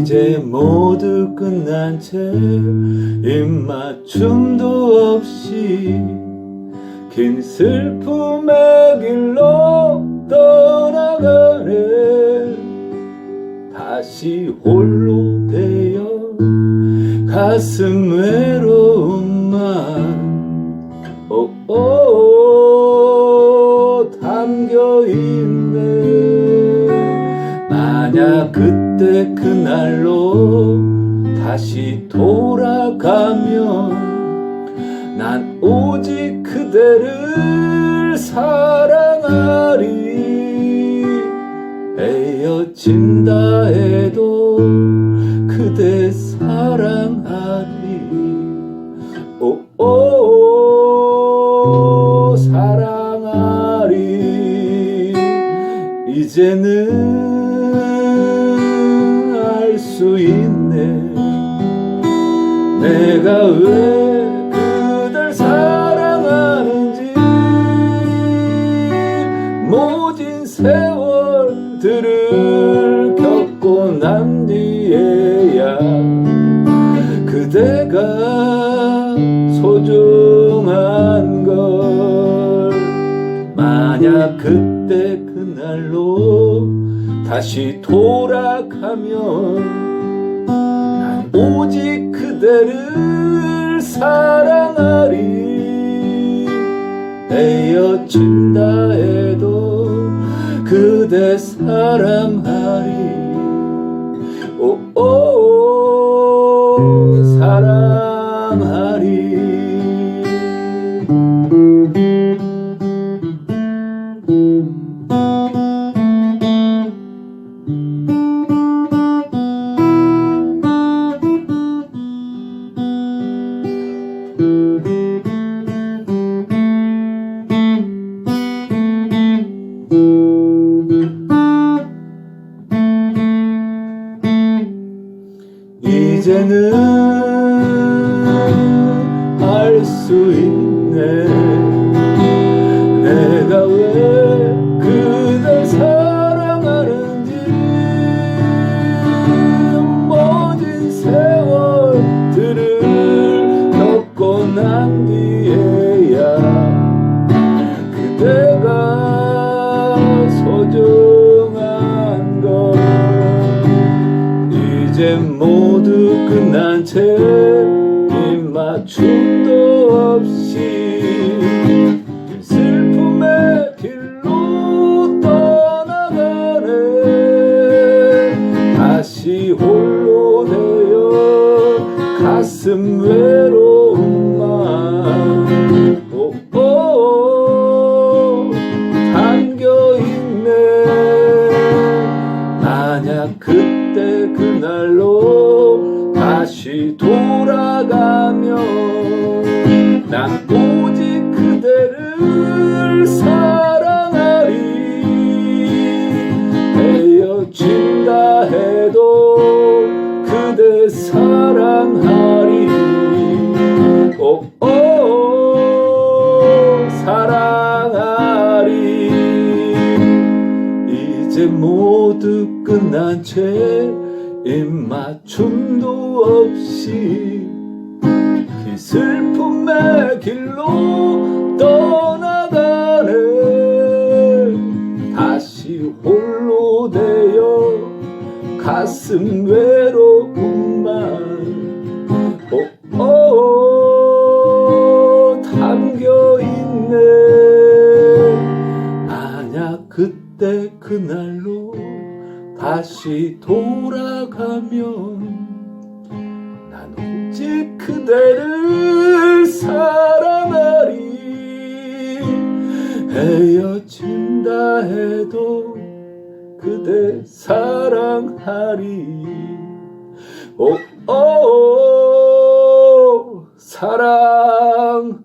이제 모두 끝난 채 입맞춤도 없이 긴 슬픔의 길로 떠나가네. 다시 홀로 되어 가슴 외로움만 담겨있네. 만약 그 때 그날로 다시 돌아가면 난 오직 그대를 사랑하리. 헤어진다 해도 그대 사랑하리. 오오 사랑하리. 이제는 알 수 있네. 내가 왜 그댈 사랑하는지 모진 세월들을 겪고 난 뒤에야 그대가 소중한 걸. 만약 그때 그날로 다시 돌아가면 난 오직 그대를 사랑하리. 헤어진다 해도 그대 사랑하리. 오오 이제는 알 수 있네. 내가 왜 그댈 사랑하는지 모진 세월들을 겪고 난 뒤에야 그대가 소중 모두 끝난 채 입맞춤도 없이 슬픔의 길로 떠나가네. 다시 홀로 되어 가슴 외 돌아가면 난 오직 그대를 사랑하리. 헤어진다 해도 그대 사랑하리. 오오 사랑하리. 이제 모두 끝난 채 입맞춤도 없이 그 슬픔의 길로 떠나가네. 다시 홀로 되어 가슴 외로움만 오오 담겨 있네. 만약 그때 그날로 다시 돌아가면 난 오직 그대를 사랑하리. 헤어진다 해도 그대 사랑하리. 오오 사랑하리